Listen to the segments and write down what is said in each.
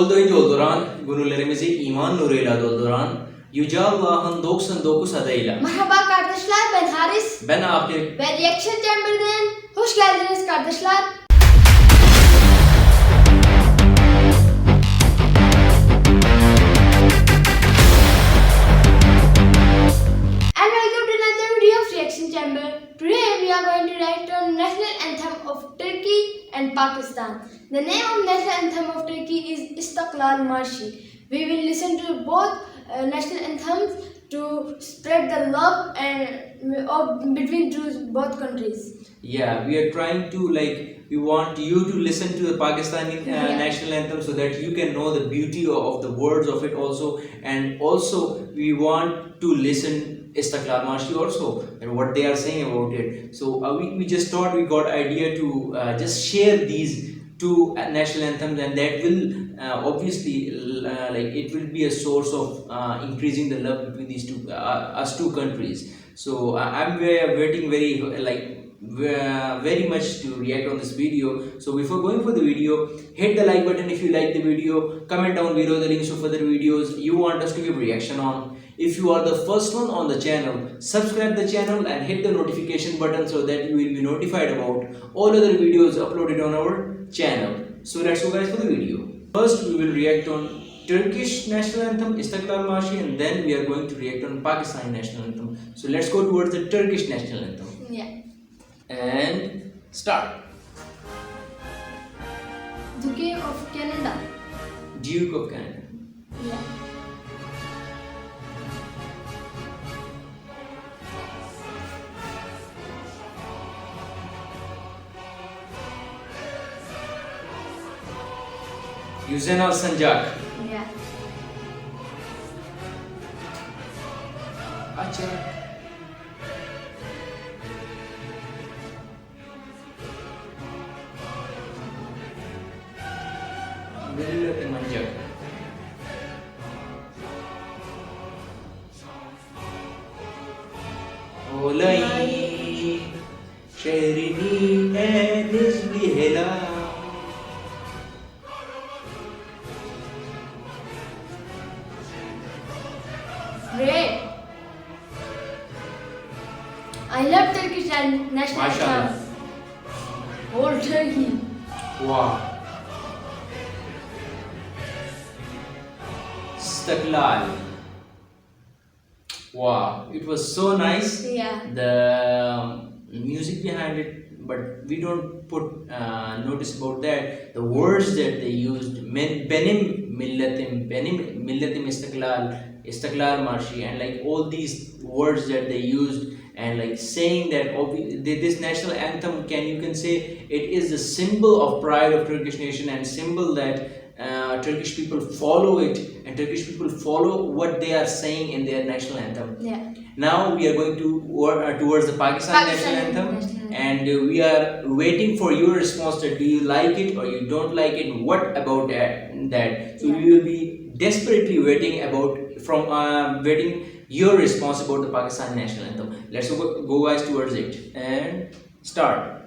Doldoyu dolduran, gönüllerimizi iman nuruyla dolduran Yüce Allah'ın 99 adıyla. Merhaba kardeşler ben Haris Ben Akif. ve Reaction Chamber'den hoş geldiniz kardeşler. Chamber. Today we are going to write on national anthem of Turkey and Pakistan. The name of national anthem of Turkey is Istiklal Marshi. We will listen to both uh, national anthems to spread the love and of between two, both countries. Yeah, we are trying to like we want you to listen to the Pakistani uh, Yeah. national anthem so that you can know the beauty of, of the words of it also, and also we want to listen Istiklal Marshi also and what they are saying about it. So uh, we, we just thought we got idea to uh, just share these two national anthems and that will uh, obviously uh, like it will be a source of uh, increasing the love between these two uh, us two countries. So i'm waiting very like very much to react on this video. So before going for the video hit the like button if you like the video. Comment down below the links to further videos you want us to give reaction on if you are the first one on the channel subscribe the channel and hit the notification button so that you will be notified about all other videos uploaded on our channel so let's go guys for the video first we will react on turkish national anthem istiklal marshi and then we are going to react on pakistani national anthem so let's go towards the turkish national anthem Yeah. and start Duke of Canada. duke of canada Yeah. Yüzen Alsancak. Ya. Açak. Belirli Emanjak. Olay şehrini henüz bir helal. Great. I love Turkish and national Mashallah. anthem. Whole Turkey. Wow. Istiklal. Wow, it was so nice. Yeah. The um, music behind it, but we don't put uh, notice about that. The words that they used, men, benim millatim, benim millatim istiklal, istiklal marshi, and like all these words that they used, and like saying that this national anthem can you can say it is the symbol of pride of Turkish nation and symbol that uh, Turkish people follow it and Turkish people follow what they are saying in their national anthem. Yeah. Now we are going to wor- uh, towards the Pakistan, Pakistan national anthem, national anthem. and uh, we are waiting for your response. That do you like it or you don't like it? What about that? That so Yeah. we will be desperately waiting about from uh, waiting your response about the Pakistan national anthem. Let's go, go guys towards it and start.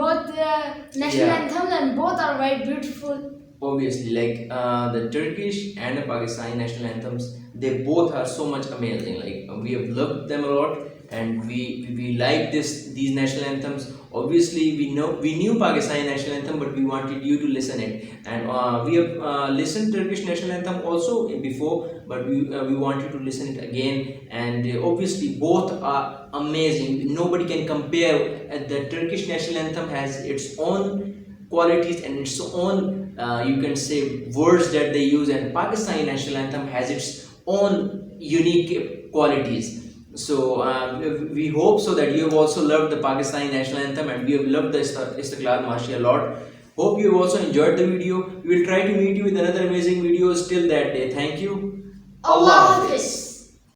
Both the national Yeah. anthems and both are very beautiful. Obviously like uh, the turkish and the pakistani national anthems they both are so much amazing. Like we have loved them a lot and we we, like this these national anthems. Obviously we know we knew pakistani national anthem but we wanted you to listen it. And uh, we have uh, listened turkish national anthem also before but we uh, we want you to listen it again. And uh, obviously both are amazing. Nobody can compare uh, the turkish national anthem has its own qualities and its own uh, you can say words that they use. And pakistani national anthem has its own unique qualities. So uh, we hope so that you have also loved the pakistani national anthem and we have loved the Ist- istiklal march a lot. Hope you have also enjoyed the video. We will try to meet you with another amazing videos till that day thank you. Allah Hafiz.